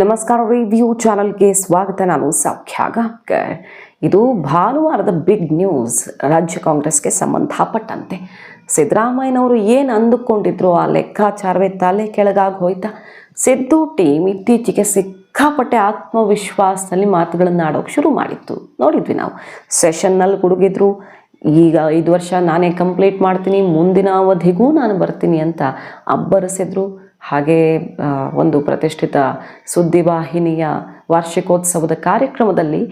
ನಮಸ್ಕಾರ ರಿವ್ಯೂ ಚಾನಲ್ಗೆ ಸ್ವಾಗತ. ನಾನು ಸೌಖ್ಯ ಇದು ಭಾನುವಾರದ ಬಿಗ್ ನ್ಯೂಸ್. ರಾಜ್ಯ ಕಾಂಗ್ರೆಸ್ಗೆ ಸಂಬಂಧಪಟ್ಟಂತೆ ಸಿದ್ದರಾಮಯ್ಯನವರು ಏನು ಅಂದುಕೊಂಡಿದ್ರು ಆ ಲೆಕ್ಕಾಚಾರವೇ ತಲೆ ಕೆಳಗಾಗಿ ಹೋಯ್ತಾ? ಸಿದ್ದು ಟೀಮ್ ಇತ್ತೀಚೆಗೆ ಸಿಕ್ಕಾಪಟ್ಟೆ ಆತ್ಮವಿಶ್ವಾಸದಲ್ಲಿ ಮಾತುಗಳನ್ನು ಆಡೋಕೆ ಶುರು ಮಾಡಿತ್ತು. ನೋಡಿದ್ವಿ ನಾವು. ಸೆಷನ್ನಲ್ಲಿ ಗುಡುಗಿದ್ರು. ಈಗ ಐದು ವರ್ಷ ನಾನೇ ಕಂಪ್ಲೀಟ್ ಮಾಡ್ತೀನಿ, ಮುಂದಿನ ಅವಧಿಗೂ ನಾನು ಬರ್ತೀನಿ ಅಂತ ಅಬ್ಬರಿಸಿದ್ರು. ಹಾಗೆ ಒಂದು ಪ್ರತಿಷ್ಠಿತ ಸುದ್ದಿವಾಹಿನಿಯ ವಾರ್ಷಿಕೋತ್ಸವದ ಕಾರ್ಯಕ್ರಮದಲ್ಲಿ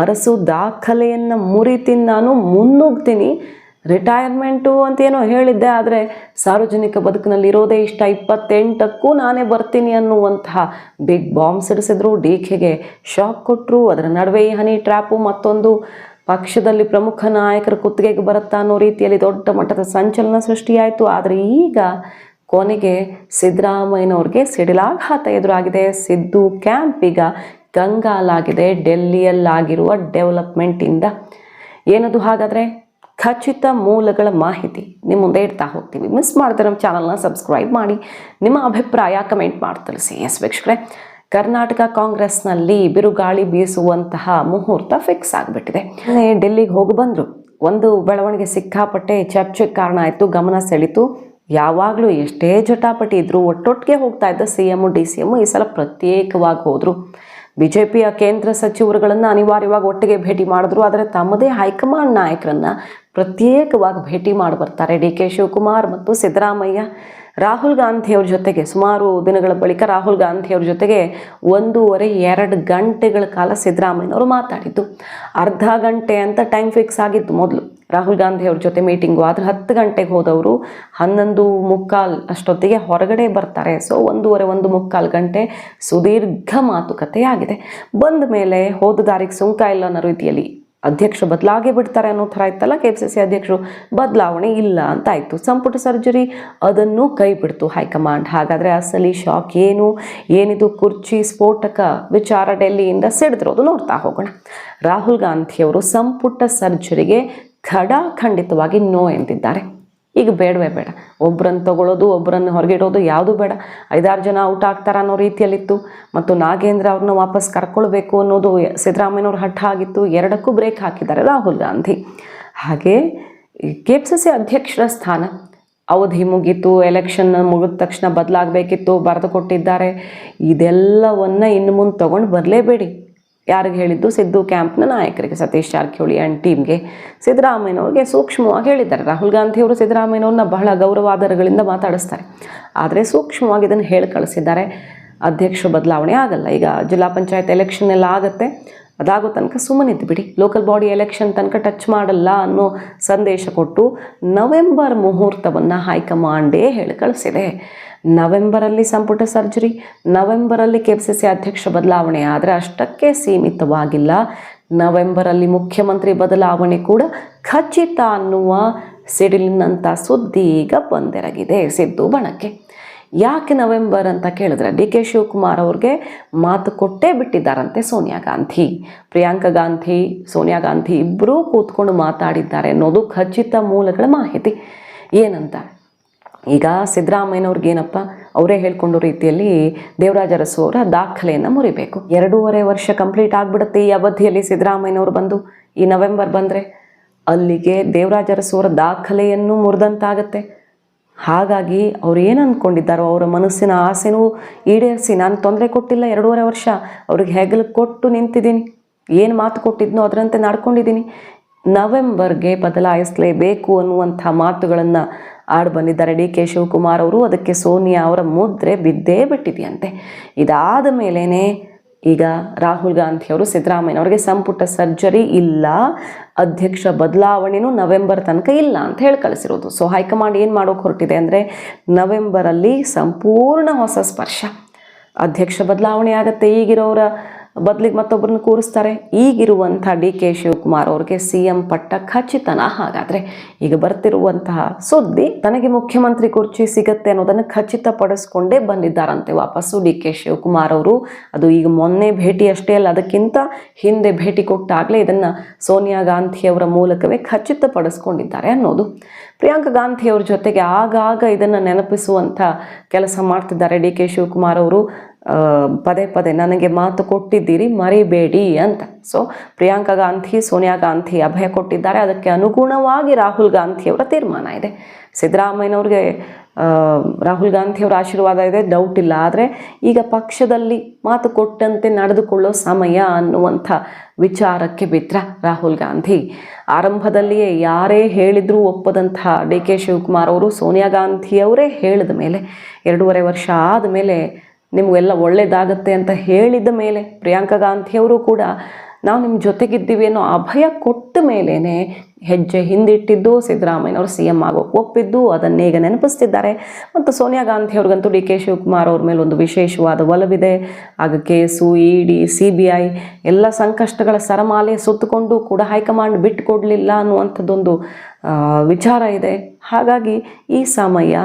ಅರಸು ದಾಖಲೆಯನ್ನು ಮುರಿತೀನಿ, ನಾನು ಮುನ್ನುಗ್ತೀನಿ, ರಿಟೈರ್ಮೆಂಟು ಅಂತೇನೋ ಹೇಳಿದ್ದೆ, ಆದರೆ ಸಾರ್ವಜನಿಕ ಬದುಕಿನಲ್ಲಿ ಇರೋದೇ ಇಷ್ಟ, ಇಪ್ಪತ್ತೆಂಟಕ್ಕೂ ನಾನೇ ಬರ್ತೀನಿ ಅನ್ನುವಂತಹ ಬಿಗ್ ಬಾಂಬ್ ಸಿಡಿಸಿದ್ರು. ಡಿ ಕೆಗೆ ಶಾಕ್ ಕೊಟ್ಟರು ಅದರ ನಡುವೆ ಈ ಹನಿ ಟ್ರ್ಯಾಪು ಮತ್ತೊಂದು ಪಕ್ಷದಲ್ಲಿ ಪ್ರಮುಖ ನಾಯಕರ ಕುತ್ತಿಗೆಗೆ ಬರುತ್ತಾ ಅನ್ನೋ ರೀತಿಯಲ್ಲಿ ದೊಡ್ಡ ಮಟ್ಟದ ಸಂಚಲನ ಸೃಷ್ಟಿಯಾಯಿತು. ಆದರೆ ಈಗ ಕೊನೆಗೆ ಸಿದ್ದರಾಮಯ್ಯನವ್ರಿಗೆ ಸಿಡಿಲಾಘಾತ ಎದುರಾಗಿದೆ. ಸಿದ್ದು ಕ್ಯಾಂಪ್ ಈಗ ಕಂಗಾಲಾಗಿದೆ ಡೆಲ್ಲಿಯಲ್ಲಾಗಿರುವ ಡೆವಲಪ್ಮೆಂಟಿಂದ. ಏನದು ಹಾಗಾದರೆ? ಖಚಿತ ಮೂಲಗಳ ಮಾಹಿತಿ. ನಿಮ್ಮ ಮುಂದೆ ಇಡ್ತಾ ಹೋಗ್ತೀವಿ. ಮಿಸ್ ಮಾಡ್ತಾರೆ ನಮ್ಮ ಚಾನಲ್ನ ಸಬ್ಸ್ಕ್ರೈಬ್ ಮಾಡಿ. ನಿಮ್ಮ ಅಭಿಪ್ರಾಯ ಕಮೆಂಟ್ ಮಾಡಿ ತಿಳಿಸಿ. ಎಸ್ ವೀಕ್ಷಕರೇ, ಕರ್ನಾಟಕ ಕಾಂಗ್ರೆಸ್ನಲ್ಲಿ ಬಿರುಗಾಳಿ ಬೀಸುವಂತಹ ಮುಹೂರ್ತ ಫಿಕ್ಸ್ ಆಗಿಬಿಟ್ಟಿದೆ. ಡೆಲ್ಲಿಗೆ ಹೋಗಿ ಬಂದರು. ಒಂದು ಬೆಳವಣಿಗೆ ಸಿಕ್ಕಾಪಟ್ಟೆ ಚರ್ಚೆಗೆ ಕಾರಣ ಆಯಿತು. ಗಮನ ಸೆಳೀತು ಯಾವಾಗಲೂ ಎಷ್ಟೇ ಜಟಾಪಟಿ ಇದ್ದರೂ ಒಟ್ಟೊಟ್ಟಿಗೆ ಹೋಗ್ತಾ ಇದ್ದ C M D C M ಈ ಸಲ ಪ್ರತ್ಯೇಕವಾಗಿ ಹೋದರು. ಬಿ ಜೆ ಪಿಯ ಕೇಂದ್ರ ಸಚಿವರುಗಳನ್ನು ಅನಿವಾರ್ಯವಾಗಿ ಒಟ್ಟಿಗೆ ಭೇಟಿ ಮಾಡಿದ್ರು, ಆದರೆ ತಮ್ಮದೇ ಹೈಕಮಾಂಡ್ ನಾಯಕರನ್ನು ಪ್ರತ್ಯೇಕವಾಗಿ ಭೇಟಿ ಮಾಡಿ ಬರ್ತಾರೆ. ಡಿ ಕೆ ಶಿವಕುಮಾರ್ ಮತ್ತು ಸಿದ್ದರಾಮಯ್ಯ, ರಾಹುಲ್ ಗಾಂಧಿಯವ್ರ ಜೊತೆಗೆ ಸುಮಾರು ದಿನಗಳ ಬಳಿಕ ರಾಹುಲ್ ಗಾಂಧಿಯವ್ರ ಜೊತೆಗೆ ಒಂದೂವರೆ, ಎರಡು ಗಂಟೆಗಳ ಕಾಲ ಸಿದ್ದರಾಮಯ್ಯನವರು ಮಾತಾಡಿದ್ದು. ಅರ್ಧ ಗಂಟೆ ಅಂತ ಟೈಮ್ ಫಿಕ್ಸ್ ಆಗಿತ್ತು ಮೊದಲು. ರಾಹುಲ್ ಗಾಂಧಿ ಅವ್ರ ಜೊತೆ ಮೀಟಿಂಗು ಆದರೆ ಹತ್ತು ಗಂಟೆಗೆ ಹೋದವರು ಹನ್ನೊಂದು ಮುಕ್ಕಾಲ್ ಅಷ್ಟೊತ್ತಿಗೆ ಹೊರಗಡೆ ಬರ್ತಾರೆ. ಸೊ ಒಂದೂವರೆ, ಒಂದು ಮುಕ್ಕಾಲು ಗಂಟೆ ಸುದೀರ್ಘ ಮಾತುಕತೆ ಆಗಿದೆ ಬಂದ ಮೇಲೆ ಹೋದ ದಾರಿಗೆ ಸುಂಕ ಇಲ್ಲ ಅನ್ನೋ ರೀತಿಯಲ್ಲಿ ಅಧ್ಯಕ್ಷ ಬದಲಾಗೇ ಬಿಡ್ತಾರೆ ಅನ್ನೋ ಥರ ಇತ್ತಲ್ಲ? ಕೆ ಪಿ ಸಿ ಸಿ ಅಧ್ಯಕ್ಷರು ಬದಲಾವಣೆ ಇಲ್ಲ ಅಂತ ಆಯಿತು. ಸಂಪುಟ ಸರ್ಜರಿ ಅದನ್ನು ಕೈ ಬಿಡ್ತು ಹೈಕಮಾಂಡ್. ಹಾಗಾದರೆ ಅಸಲಿ ಶಾಕ್ ಏನು? ಏನಿದು ಕುರ್ಚಿ ಸ್ಫೋಟಕ ವಿಚಾರ ಡೆಲ್ಲಿಯಿಂದ ಸಿಡಿದಿರೋದು ನೋಡ್ತಾ ಹೋಗೋಣ. ರಾಹುಲ್ ಗಾಂಧಿಯವರು ಸಂಪುಟ ಸರ್ಜರಿಗೆ ಖಡಾಖಂಡಿತವಾಗಿ ನೋ ಎಂದಿದ್ದಾರೆ. ಈಗ ಬೇಡವೇ ಬೇಡ. ಒಬ್ಬರನ್ನು ತಗೊಳ್ಳೋದು ಒಬ್ಬರನ್ನು ಹೊರಗಿಡೋದು ಯಾವುದು ಬೇಡ. ಐದಾರು ಜನ ಔಟ್ ಆಗ್ತಾರ ಅನ್ನೋ ರೀತಿಯಲ್ಲಿತ್ತು. ಮತ್ತು ನಾಗೇಂದ್ರ ಅವ್ರನ್ನ ವಾಪಸ್ ಕರ್ಕೊಳ್ಬೇಕು ಅನ್ನೋದು ಸಿದ್ದರಾಮಯ್ಯನವ್ರ ಹಠ ಆಗಿತ್ತು. ಎರಡಕ್ಕೂ ಬ್ರೇಕ್ ಹಾಕಿದ್ದಾರೆ ರಾಹುಲ್ ಗಾಂಧಿ. ಹಾಗೆ ಕೆ ಪಿ ಸಿ ಅಧ್ಯಕ್ಷರ ಸ್ಥಾನ. ಅವಧಿ ಮುಗೀತು ಎಲೆಕ್ಷನ್ ಮುಗಿದ ತಕ್ಷಣ ಬದಲಾಗಬೇಕಿತ್ತು, ಬರೆದು ಕೊಟ್ಟಿದ್ದಾರೆ. ಇದೆಲ್ಲವನ್ನು ಇನ್ನು ಮುಂದೆ ತೊಗೊಂಡು ಬರಲೇಬೇಡಿ. ಯಾರಿಗೆ ಹೇಳಿದ್ದು? ಸಿದ್ದು ಕ್ಯಾಂಪ್ನ ನಾಯಕರಿಗೆ. ಸತೀಶ್ ಜಾರಕಿಹೊಳಿ ಆ್ಯಂಡ್ ಟೀಮ್ಗೆ ಸಿದ್ದರಾಮಯ್ಯನವ್ರಿಗೆ ಸೂಕ್ಷ್ಮವಾಗಿ ಹೇಳಿದ್ದಾರೆ. ರಾಹುಲ್ ಗಾಂಧಿಯವರು ಸಿದ್ದರಾಮಯ್ಯನವ್ರನ್ನ ಬಹಳ ಗೌರವಾದರಗಳಿಂದ ಮಾತಾಡಿಸ್ತಾರೆ. ಆದರೆ ಸೂಕ್ಷ್ಮವಾಗಿ ಇದನ್ನು ಹೇಳಿ ಕಳಿಸಿದ್ದಾರೆ. ಅಧ್ಯಕ್ಷ ಬದಲಾವಣೆ ಆಗಲ್ಲ. ಈಗ ಜಿಲ್ಲಾ ಪಂಚಾಯತ್ ಎಲೆಕ್ಷನ್ ಎಲ್ಲ ಆಗುತ್ತೆ. ಅದಾಗೋ ತನಕ ಸುಮ್ಮನಿದ್ದು ಬಿಡಿ. ಲೋಕಲ್ ಬಾಡಿ ಎಲೆಕ್ಷನ್ ತನಕ ಟಚ್ ಮಾಡಲ್ಲ ಅನ್ನೋ ಸಂದೇಶ ಕೊಟ್ಟು ನವೆಂಬರ್ ಮುಹೂರ್ತವನ್ನು ಹೈಕಮಾಂಡೇ ಹೇಳಿ ಕಳಿಸಿದೆ. ನವೆಂಬರಲ್ಲಿ ಸಂಪುಟ ಸರ್ಜರಿ, ನವೆಂಬರಲ್ಲಿ ಕೆ ಪಿ ಸಿ ಸಿ ಅಧ್ಯಕ್ಷ ಬದಲಾವಣೆ ಆದರೆ ಅಷ್ಟಕ್ಕೆ ಸೀಮಿತವಾಗಿಲ್ಲ. ನವೆಂಬರಲ್ಲಿ ಮುಖ್ಯಮಂತ್ರಿ ಬದಲಾವಣೆ ಕೂಡ ಖಚಿತ ಅನ್ನುವ ಸಿಡಿಲಿನಂಥ ಸುದ್ದಿ ಈಗ ಬಂದೆರಗಿದೆ. ಸಿದ್ದು ಬಣಕ್ಕೆ. ಯಾಕೆ ನವೆಂಬರ್ ಅಂತ ಕೇಳಿದ್ರೆ ಡಿ ಕೆ ಶಿವಕುಮಾರ್ ಅವ್ರಿಗೆ ಮಾತು ಕೊಟ್ಟೇ ಬಿಟ್ಟಿದ್ದಾರಂತೆ ಸೋನಿಯಾ ಗಾಂಧಿ. ಪ್ರಿಯಾಂಕಾ ಗಾಂಧಿ, ಸೋನಿಯಾ ಗಾಂಧಿ ಇಬ್ಬರೂ ಕೂತ್ಕೊಂಡು ಮಾತಾಡಿದ್ದಾರೆ ಅನ್ನೋದು ಖಚಿತ ಮೂಲಗಳ ಮಾಹಿತಿ. ಏನಂತ? ಈಗ ಸಿದ್ದರಾಮಯ್ಯನವ್ರಿಗೆ ಏನಪ್ಪ? ಅವರೇ ಹೇಳ್ಕೊಂಡು ರೀತಿಯಲ್ಲಿ ದೇವರಾಜ ಅರಸು ಅವರ ದಾಖಲೆಯನ್ನು ಮುರಿಬೇಕು. ಎರಡೂವರೆ ವರ್ಷ ಕಂಪ್ಲೀಟ್ ಆಗಿಬಿಡುತ್ತೆ ಈ ಅವಧಿಯಲ್ಲಿ ಸಿದ್ದರಾಮಯ್ಯನವರು ಬಂದು. ಈ ನವೆಂಬರ್ ಬಂದರೆ ಅಲ್ಲಿಗೆ ದೇವರಾಜ ಅರಸು ಅವರ ದಾಖಲೆಯನ್ನು ಮುರಿದಂತಾಗತ್ತೆ. ಹಾಗಾಗಿ ಅವ್ರು ಏನು ಅಂದ್ಕೊಂಡಿದ್ದಾರೋ ಅವರ ಮನಸ್ಸಿನ ಆಸೆನೂ ಈಡೇರಿಸಿ, ನಾನು ತೊಂದರೆ ಕೊಟ್ಟಿಲ್ಲ ಎರಡೂವರೆ ವರ್ಷ, ಅವ್ರಿಗೆ ಹೆಗಲು ಕೊಟ್ಟು ನಿಂತಿದ್ದೀನಿ. ಏನು ಮಾತು ಕೊಟ್ಟಿದ್ನೋ ಅದರಂತೆ ನಡ್ಕೊಂಡಿದ್ದೀನಿ. ನವೆಂಬರ್ಗೆ ಬದಲಾಯಿಸಲೇಬೇಕು ಅನ್ನುವಂಥ ಮಾತುಗಳನ್ನು ಆಡು ಬಂದಿದ್ದಾರೆ ಡಿ ಕೆ ಶಿವಕುಮಾರ್ ಅವರು. ಅದಕ್ಕೆ ಸೋನಿಯಾ ಅವರ ಮುದ್ರೆ ಬಿದ್ದೇ ಬಿಟ್ಟಿದೆಯಂತೆ. ಇದಾದ ಮೇಲೇ ಈಗ ರಾಹುಲ್ ಗಾಂಧಿ ಅವರು ಸಿದ್ದರಾಮಯ್ಯನವರಿಗೆ ಸಂಪುಟ ಸರ್ಜರಿ ಇಲ್ಲ, ಅಧ್ಯಕ್ಷ ಬದಲಾವಣೆನೂ ನವೆಂಬರ್ ತನಕ ಇಲ್ಲ ಅಂತ ಹೇಳಿ ಕಳಿಸಿರೋದು. ಸೊ ಹೈಕಮಾಂಡ್ ಏನು ಮಾಡೋಕೆ ಹೊರಟಿದೆ ಅಂದರೆ ನವೆಂಬರಲ್ಲಿ ಸಂಪೂರ್ಣ ಹೊಸ ಸ್ಪರ್ಶ. ಅಧ್ಯಕ್ಷ ಬದಲಾವಣೆ ಆಗುತ್ತೆ, ಈಗಿರೋರ ಬದಲಿಗೆ ಮತ್ತೊಬ್ಬರನ್ನ ಕೂರಿಸ್ತಾರೆ. ಈಗಿರುವಂಥ ಡಿ ಕೆ ಶಿವಕುಮಾರ್ ಅವ್ರಿಗೆ ಸಿ ಎಂ ಪಟ್ಟ ಖಚಿತನ. ಹಾಗಾದರೆ ಈಗ ಬರ್ತಿರುವಂತಹ ಸುದ್ದಿ ತನಗೆ ಮುಖ್ಯಮಂತ್ರಿ ಕುರ್ಚಿ ಸಿಗತ್ತೆ ಅನ್ನೋದನ್ನು ಖಚಿತಪಡಿಸ್ಕೊಂಡೇ ಬಂದಿದ್ದಾರಂತೆ ವಾಪಸ್ಸು ಡಿ ಕೆ ಶಿವಕುಮಾರ್ ಅವರು. ಅದು ಈಗ ಮೊನ್ನೆ ಭೇಟಿ ಅಷ್ಟೇ ಅಲ್ಲ, ಅದಕ್ಕಿಂತ ಹಿಂದೆ ಭೇಟಿ ಕೊಟ್ಟಾಗಲೇ ಇದನ್ನು ಸೋನಿಯಾ ಗಾಂಧಿಯವರ ಮೂಲಕವೇ ಖಚಿತಪಡಿಸ್ಕೊಂಡಿದ್ದಾರೆ ಅನ್ನೋದು. ಪ್ರಿಯಾಂಕಾ ಗಾಂಧಿಯವ್ರ ಜೊತೆಗೆ ಆಗಾಗ ಇದನ್ನು ನೆನಪಿಸುವಂಥ ಕೆಲಸ ಮಾಡ್ತಿದ್ದಾರೆ ಡಿ ಕೆ ಶಿವಕುಮಾರ್ ಅವರು. ಪದೇ ಪದೇ ನನಗೆ ಮಾತು ಕೊಟ್ಟಿದ್ದೀರಿ, ಮರಿಬೇಡಿ ಅಂತ. ಸೊ ಪ್ರಿಯಾಂಕಾ ಗಾಂಧಿ, ಸೋನಿಯಾ ಗಾಂಧಿ ಅಭಯ ಕೊಟ್ಟಿದ್ದಾರೆ. ಅದಕ್ಕೆ ಅನುಗುಣವಾಗಿ ರಾಹುಲ್ ಗಾಂಧಿಯವರ ತೀರ್ಮಾನ ಇದೆ. ಸಿದ್ದರಾಮಯ್ಯನವ್ರಿಗೆ ರಾಹುಲ್ ಗಾಂಧಿಯವರ ಆಶೀರ್ವಾದ ಇದೆ ಡೌಟ್ ಇಲ್ಲ. ಆದರೆ ಈಗ ಪಕ್ಷದಲ್ಲಿ ಮಾತು ಕೊಟ್ಟಂತೆ ನಡೆದುಕೊಳ್ಳೋ ಸಮಯ ಅನ್ನುವಂಥ ವಿಚಾರಕ್ಕೆ ಬಿದ್ರ ರಾಹುಲ್ ಗಾಂಧಿ. ಆರಂಭದಲ್ಲಿಯೇ ಯಾರೇ ಹೇಳಿದರೂ ಒಪ್ಪದಂಥ ಡಿ ಕೆ ಶಿವಕುಮಾರ್ ಅವರು ಸೋನಿಯಾ ಗಾಂಧಿಯವರೇ ಹೇಳಿದ ಮೇಲೆ, ಎರಡೂವರೆ ವರ್ಷ ಆದಮೇಲೆ ನಿಮಗೆಲ್ಲ ಒಳ್ಳೆಯದಾಗತ್ತೆ ಅಂತ ಹೇಳಿದ ಮೇಲೆ ಪ್ರಿಯಾಂಕಾ ಗಾಂಧಿಯವರು ಕೂಡ ನಾವು ನಿಮ್ಮ ಜೊತೆಗಿದ್ದೀವಿ ಅನ್ನೋ ಅಭಯ ಕೊಟ್ಟ ಮೇಲೇ ಹೆಜ್ಜೆ ಹಿಂದಿಟ್ಟಿದ್ದು ಸಿದ್ದರಾಮಯ್ಯನವರು ಸಿ ಎಂ ಆಗೋ ಒಪ್ಪಿದ್ದು ಅದನ್ನೇ ಈಗ ನೆನಪಿಸ್ತಿದ್ದಾರೆ. ಮತ್ತು ಸೋನಿಯಾ ಗಾಂಧಿ ಅವ್ರಿಗಂತೂ ಡಿ ಕೆ ಶಿವಕುಮಾರ್ ಅವ್ರ ಮೇಲೆ ಒಂದು ವಿಶೇಷವಾದ ಒಲವಿದೆ. ಆಗ case E D C B I ಎಲ್ಲ ಸಂಕಷ್ಟಗಳ ಸರಮಾಲೆ ಸುತ್ತಕೊಂಡು ಕೂಡ ಹೈಕಮಾಂಡ್ ಬಿಟ್ಟುಕೊಡಲಿಲ್ಲ ಅನ್ನುವಂಥದ್ದೊಂದು ವಿಚಾರ ಇದೆ. ಹಾಗಾಗಿ ಈ ಸಮಯ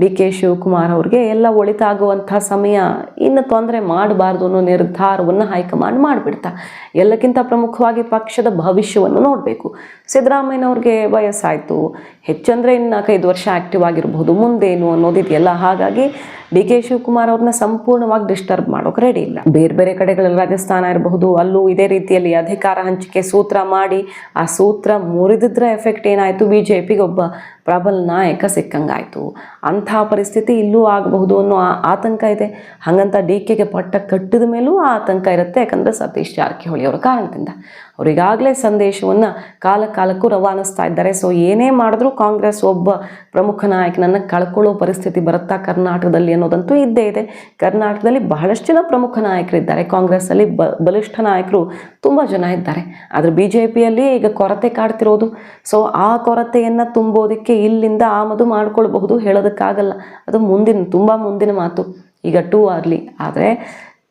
ಡಿ ಕೆ ಶಿವಕುಮಾರ್ ಅವ್ರಿಗೆ ಎಲ್ಲ ಒಳಿತಾಗುವಂಥ ಸಮಯ ಇನ್ನು ತೊಂದರೆ ಮಾಡಬಾರ್ದು ಅನ್ನೋ ನಿರ್ಧಾರವನ್ನು ಹೈಕಮಾಂಡ್ ಮಾಡಿಬಿಡ್ತಾ, ಎಲ್ಲಕ್ಕಿಂತ ಪ್ರಮುಖವಾಗಿ ಪಕ್ಷದ ಭವಿಷ್ಯವನ್ನು ನೋಡಬೇಕು. ಸಿದ್ದರಾಮಯ್ಯನವ್ರಿಗೆ ವಯಸ್ಸಾಯಿತು. ಹೆಚ್ಚಂದರೆ ಇನ್ನು ನಾಲ್ಕೈದು ವರ್ಷ ಆ್ಯಕ್ಟಿವ್ ಆಗಿರಬಹುದು. ಮುಂದೇನು ಅನ್ನೋದಿದೆಯಲ್ಲ, ಹಾಗಾಗಿ ಡಿ ಕೆ ಶಿವಕುಮಾರ್ ಅವ್ರನ್ನ ಸಂಪೂರ್ಣವಾಗಿ ಡಿಸ್ಟರ್ಬ್ ಮಾಡೋಕೆ ರೆಡಿ ಇಲ್ಲ. ಬೇರೆ ಬೇರೆ ಕಡೆಗಳಲ್ಲಿ ರಾಜಸ್ಥಾನ ಇರಬಹುದು, ಅಲ್ಲೂ ಇದೇ ರೀತಿಯಲ್ಲಿ ಅಧಿಕಾರ ಹಂಚಿಕೆ ಸೂತ್ರ ಮಾಡಿ, ಆ ಸೂತ್ರ ಮುರಿದಿದ್ರ ಎಫೆಕ್ಟ್ ಏನಾಯಿತು? ಬಿ ಜೆ ಪಿಗೆ ಒಬ್ಬ ಪ್ರಬಲ ನಾಯಕ ಸಿಕ್ಕಂಗಾಯಿತು. ಅಂಥ ಪರಿಸ್ಥಿತಿ ಇಲ್ಲೂ ಆಗಬಹುದು ಅನ್ನೋ ಆತಂಕ ಇದೆ. ಹಾಗಂತ ಡಿ ಕೆಗೆ ಪಟ್ಟ ಕಟ್ಟಿದ ಮೇಲೂ ಆತಂಕ ಇರುತ್ತೆ. ಯಾಕಂದರೆ ಸತೀಶ್ ಜಾರಕಿಹೊಳಿ ಅವರ ಕಾರಣದಿಂದ. ಅವರಿಗಾಗಲೇ ಸಂದೇಶವನ್ನು ಕಾಲ ಕಾಲಕ್ಕೂ ರವಾನಿಸ್ತಾ ಇದ್ದಾರೆ. ಸೊ ಏನೇ ಮಾಡಿದ್ರೂ ಕಾಂಗ್ರೆಸ್ ಒಬ್ಬ ಪ್ರಮುಖ ನಾಯಕನನ್ನು ಕಳ್ಕೊಳ್ಳೋ ಪರಿಸ್ಥಿತಿ ಬರುತ್ತಾ ಕರ್ನಾಟಕದಲ್ಲಿ ಅನ್ನೋದಂತೂ ಇದ್ದೇ ಇದೆ. ಕರ್ನಾಟಕದಲ್ಲಿ ಬಹಳಷ್ಟು ಜನ ಪ್ರಮುಖ ನಾಯಕರಿದ್ದಾರೆ. ಕಾಂಗ್ರೆಸ್ಸಲ್ಲಿ ಬ, ಬಲಿಷ್ಠ ನಾಯಕರು ತುಂಬ ಜನ ಇದ್ದಾರೆ. ಆದರೆ ಬಿ ಜೆ ಪಿಯಲ್ಲಿ ಈಗ ಕೊರತೆ ಕಾಡ್ತಿರೋದು. ಸೊ ಆ ಕೊರತೆಯನ್ನು ತುಂಬೋದಕ್ಕೆ ಇಲ್ಲಿಂದ ಆಮದು ಮಾಡ್ಕೊಳ್ಬಹುದು ಹೇಳೋದಕ್ಕಾಗಲ್ಲ. ಅದು ಮುಂದಿನ, ತುಂಬ ಮುಂದಿನ ಮಾತು. ಈಗ ಟೂ ಆಗಲಿ. ಆದರೆ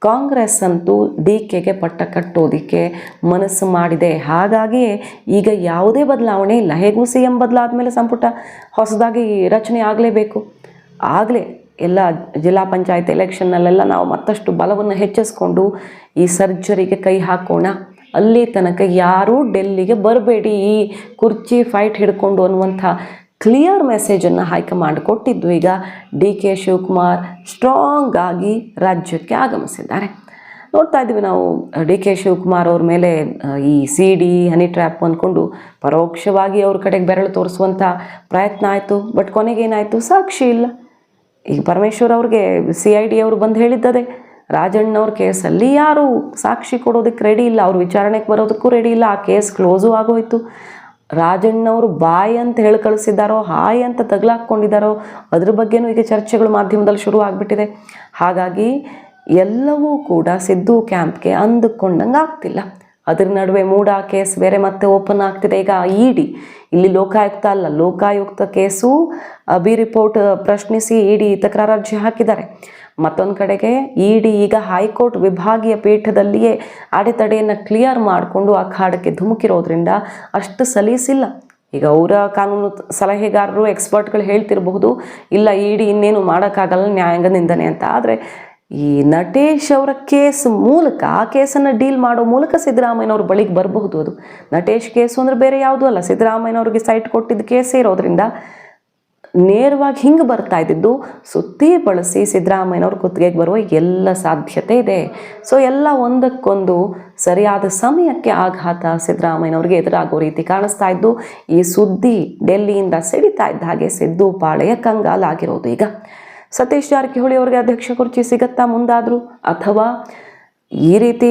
ಕಾಂಗ್ರೆಸ್ ಅಂತೂ ಡಿ ಕೆಗೆ ಪಟ್ಟ ಕಟ್ಟೋದಕ್ಕೆ ಮನಸ್ಸು ಮಾಡಿದೆ. ಹಾಗಾಗಿ ಈಗ ಯಾವುದೇ ಬದಲಾವಣೆ ಇಲ್ಲ. ಹೇಗೂ ಸಿ ಎಂ ಬದಲಾದ ಮೇಲೆ ಸಂಪುಟ ಹೊಸದಾಗಿ ರಚನೆ ಆಗಲೇಬೇಕು? ಆಗಲೇ ಎಲ್ಲ ಜಿಲ್ಲಾ ಪಂಚಾಯತ್ ಎಲೆಕ್ಷನ್ನಲ್ಲೆಲ್ಲ ನಾವು ಮತ್ತಷ್ಟು ಬಲವನ್ನು ಹೆಚ್ಚಿಸ್ಕೊಂಡು ಈ ಸರ್ಜರಿಗೆ ಕೈ ಹಾಕೋಣ. ಅಲ್ಲಿ ತನಕ ಯಾರೂ ಡೆಲ್ಲಿಗೆ ಬರಬೇಡಿ. ಈ ಕುರ್ಚಿ ಫೈಟ್ ಹಿಡ್ಕೊಂಡು ಅನ್ನುವಂಥ ಕ್ಲಿಯರ್ ಮೆಸೇಜನ್ನು ಹೈಕಮಾಂಡ್ ಕೊಟ್ಟಿದ್ದು. ಈಗ ಡಿ ಕೆ ಶಿವಕುಮಾರ್ ಸ್ಟ್ರಾಂಗ್ ಆಗಿ ರಾಜ್ಯಕ್ಕೆ ಆಗಮಿಸಿದ್ದಾರೆ. ನೋಡ್ತಾ ಇದ್ದೀವಿ ನಾವು ಡಿ ಕೆ ಶಿವಕುಮಾರ್ ಅವ್ರ ಮೇಲೆ ಈ ಸಿ ಡಿ ಹನಿ ಟ್ರ್ಯಾಪ್ ಅಂದ್ಕೊಂಡು ಪರೋಕ್ಷವಾಗಿ ಅವ್ರ ಕಡೆಗೆ ಬೆರಳು ತೋರಿಸುವಂಥ ಪ್ರಯತ್ನ ಆಯಿತು. ಬಟ್ ಕೊನೆಗೇನಾಯಿತು ಸಾಕ್ಷಿ ಇಲ್ಲ. ಈಗ ಪರಮೇಶ್ವರ್ ಅವ್ರಿಗೆ ಸಿ ಐ ಡಿ ಅವರು ಬಂದು ಹೇಳಿದ್ದದೆ. ರಾಜಣ್ಣವ್ರ ಕೇಸಲ್ಲಿ ಯಾರು ಸಾಕ್ಷಿ ಕೊಡೋದಕ್ಕೆ ರೆಡಿ ಇಲ್ಲ. ಅವ್ರ ವಿಚಾರಣೆಗೆ ಬರೋದಕ್ಕೂ ರೆಡಿ ಇಲ್ಲ. ಆ ಕೇಸ್ ಕ್ಲೋಸು ಆಗೋಯ್ತು. ರಾಜಣ್ಣವರು ಬಾಯ್ ಅಂತ ಹೇಳಿ ಕಳಿಸಿದ್ದಾರೋ, ಹಾಯ್ ಅಂತ ತಗಲಾಕೊಂಡಿದ್ದಾರೋ ಅದ್ರ ಬಗ್ಗೆನೂ ಈಗ ಚರ್ಚೆಗಳು ಮಾಧ್ಯಮದಲ್ಲಿ ಶುರು ಆಗಿಬಿಟ್ಟಿದೆ. ಹಾಗಾಗಿ ಎಲ್ಲವೂ ಕೂಡ ಸಿದ್ದು ಕ್ಯಾಂಪ್ಗೆ ಅಂದುಕೊಂಡಂಗೆ ಆಗ್ತಿಲ್ಲ. ಅದ್ರ ನಡುವೆ ಮೂಡ ಕೇಸ್ ಬೇರೆ ಮತ್ತೆ ಓಪನ್ ಆಗ್ತಿದೆ. ಈಗ ಇ ಡಿ ಇಲ್ಲಿ ಲೋಕಾಯುಕ್ತ ಅಲ್ಲ, ಲೋಕಾಯುಕ್ತ ಕೇಸು ಬಿ ರಿಪೋರ್ಟ್ ಪ್ರಶ್ನಿಸಿ ಇ ಡಿ ತಕರಾರು ಅರ್ಜಿ ಹಾಕಿದ್ದಾರೆ. ಮತ್ತೊಂದು ಕಡೆಗೆ ಇ ಡಿ ಈಗ ಹೈಕೋರ್ಟ್ ವಿಭಾಗೀಯ ಪೀಠದಲ್ಲಿಯೇ ಅಡೆತಡೆಯನ್ನು ಕ್ಲಿಯರ್ ಮಾಡಿಕೊಂಡು ಆ ಖಾಡಕ್ಕೆ ಧುಮುಕಿರೋದ್ರಿಂದ ಅಷ್ಟು ಸಲೀಸಿಲ್ಲ. ಈಗ ಅವರ ಕಾನೂನು ಸಲಹೆಗಾರರು ಎಕ್ಸ್ಪರ್ಟ್ಗಳು ಹೇಳ್ತಿರಬಹುದು, ಇಲ್ಲ ಇ ಡಿ ಇನ್ನೇನು ಮಾಡೋಕ್ಕಾಗಲ್ಲ ನ್ಯಾಯಾಂಗ ನಿಂದನೆ ಅಂತ. ಆದರೆ ಈ ನಟೇಶ್ ಅವರ ಕೇಸ್ ಮೂಲಕ, ಆ ಕೇಸನ್ನು ಡೀಲ್ ಮಾಡೋ ಮೂಲಕ ಸಿದ್ದರಾಮಯ್ಯನವ್ರ ಬಳಿಗೆ ಬರಬಹುದು ಅದು. ನಟೇಶ್ ಕೇಸು ಅಂದರೆ ಬೇರೆ ಯಾವುದೂ ಅಲ್ಲ. ಸಿದ್ದರಾಮಯ್ಯನವ್ರಿಗೆ ಸೈಟ್ ಕೊಟ್ಟಿದ್ದ ಕೇಸೇ ಇರೋದ್ರಿಂದ ನೇರವಾಗಿ ಹಿಂಗೆ ಬರ್ತಾ ಇದ್ದಿದ್ದು ಸುತ್ತಿ ಬಳಸಿ ಸಿದ್ದರಾಮಯ್ಯನವ್ರ ಕುತ್ತಿಗೆಗೆ ಬರುವ ಎಲ್ಲ ಸಾಧ್ಯತೆ ಇದೆ. ಸೊ ಎಲ್ಲ ಒಂದಕ್ಕೊಂದು ಸರಿಯಾದ ಸಮಯಕ್ಕೆ ಆಘಾತ ಸಿದ್ದರಾಮಯ್ಯನವ್ರಿಗೆ ಎದುರಾಗೋ ರೀತಿ ಕಾಣಿಸ್ತಾ ಇದ್ದು, ಈ ಸುದ್ದಿ ಡೆಲ್ಲಿಯಿಂದ ಸಿಡಿತಾ ಇದ್ದ ಹಾಗೆ ಸಿದ್ದು ಪಾಳೆಯ ಕಂಗಾಲಾಗಿರೋದು ಈಗ. ಸತೀಶ್ ಜಾರಕಿಹೊಳಿ ಅವರಿಗೆ ಅಧ್ಯಕ್ಷ ಕುರ್ಚಿ ಸಿಗತ್ತಾ ಮುಂದಾದರೂ? ಅಥವಾ ಈ ರೀತಿ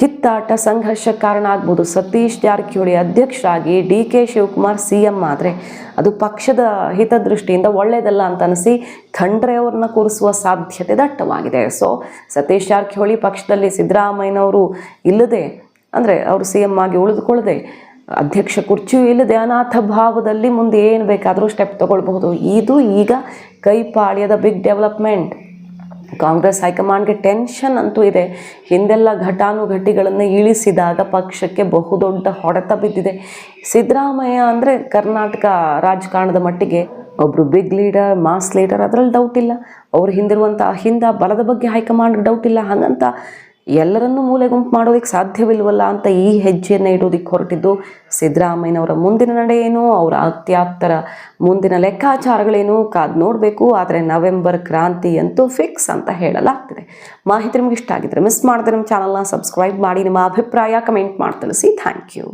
ಕಿತ್ತಾಟ ಸಂಘರ್ಷ ಕಾರಣ ಆಗ್ಬೋದು. ಸತೀಶ್ ಜಾರಕಿಹೊಳಿ ಅಧ್ಯಕ್ಷರಾಗಿ D K Shivakumar C M ಆದರೆ ಅದು ಪಕ್ಷದ ಹಿತದೃಷ್ಟಿಯಿಂದ ಒಳ್ಳೆಯದಲ್ಲ ಅಂತ ಅನಿಸಿ ಖಂಡ್ರೆ ಅವ್ರನ್ನ ಕೂರಿಸುವ ಸಾಧ್ಯತೆ ದಟ್ಟವಾಗಿದೆ. ಸೊ ಸತೀಶ್ ಜಾರಕಿಹೊಳಿ ಪಕ್ಷದಲ್ಲಿ ಸಿದ್ದರಾಮಯ್ಯನವರು ಇಲ್ಲದೆ, ಅಂದರೆ ಅವರು ಸಿ ಎಂ ಆಗಿ ಉಳಿದುಕೊಳ್ಳದೆ, ಅಧ್ಯಕ್ಷ ಕುರ್ಚಿಯೂ ಇಲ್ಲದೆ ಅನಾಥ ಭಾವದಲ್ಲಿ ಮುಂದೆ ಏನು ಬೇಕಾದರೂ ಸ್ಟೆಪ್ ತಗೊಳ್ಬಹುದು. ಇದು ಈಗ ಕೈಪಾಳ್ಯದ ಬಿಗ್ ಡೆವಲಪ್ಮೆಂಟ್ ಕಾಂಗ್ರೆಸ್ ಹೈಕಮಾಂಡ್ಗೆ ಟೆನ್ಷನ್ ಅಂತೂ ಇದೆ. ಹಿಂದೆಲ್ಲ ಘಟಾನುಘಟಿಗಳನ್ನು ಇಳಿಸಿದಾಗ ಪಕ್ಷಕ್ಕೆ ಬಹುದೊಡ್ಡ ಹೊಡೆತ ಬಿದ್ದಿದೆ. ಸಿದ್ದರಾಮಯ್ಯ ಅಂದರೆ ಕರ್ನಾಟಕ ರಾಜಕಾರಣದ ಮಟ್ಟಿಗೆ ಒಬ್ಬರು ಬಿಗ್ ಲೀಡರ್ ಮಾಸ್ ಲೀಡರ್ ಅದರಲ್ಲಿ ಡೌಟ್ ಇಲ್ಲ. ಅವ್ರು ಹಿಂದಿರುವಂಥ ಹಿಂದ ಬಲದ ಬಗ್ಗೆ ಹೈಕಮಾಂಡ್ಗೆ ಡೌಟ್ ಇಲ್ಲ. ಹಾಗಂತ ಎಲ್ಲರನ್ನೂ ಮೂಲೆ ಗುಂಪು ಮಾಡೋದಕ್ಕೆ ಸಾಧ್ಯವಿಲ್ವಲ್ಲ ಅಂತ ಈ ಹೆಜ್ಜೆಯನ್ನು ಇಡೋದಕ್ಕೆ ಹೊರಟಿದ್ದು ಸಿದ್ದರಾಮಯ್ಯನವರ ಮುಂದಿನ ನಡೆ ಏನು ಅವರ ಅತ್ಯಾಪ್ತರ ಮುಂದಿನ ಲೆಕ್ಕಾಚಾರಗಳೇನು ಕಾದು ನೋಡಬೇಕು. ಆದರೆ ನವೆಂಬರ್ ಕ್ರಾಂತಿ ಅಂತೂ ಫಿಕ್ಸ್ ಅಂತ ಹೇಳಲಾಗ್ತಿದೆ. ಮಾಹಿತಿ ನಿಮ್ಗೆ ಇಷ್ಟ ಆಗಿದ್ರೆ ಮಿಸ್ ಮಾಡಿದ್ರೆ ನಮ್ಮ ಚಾನಲ್ನ ಸಬ್ಸ್ಕ್ರೈಬ್ ಮಾಡಿ, ನಿಮ್ಮ ಅಭಿಪ್ರಾಯ ಕಮೆಂಟ್ ಮಾಡಿ ತಿಳಿಸಿ. Thank you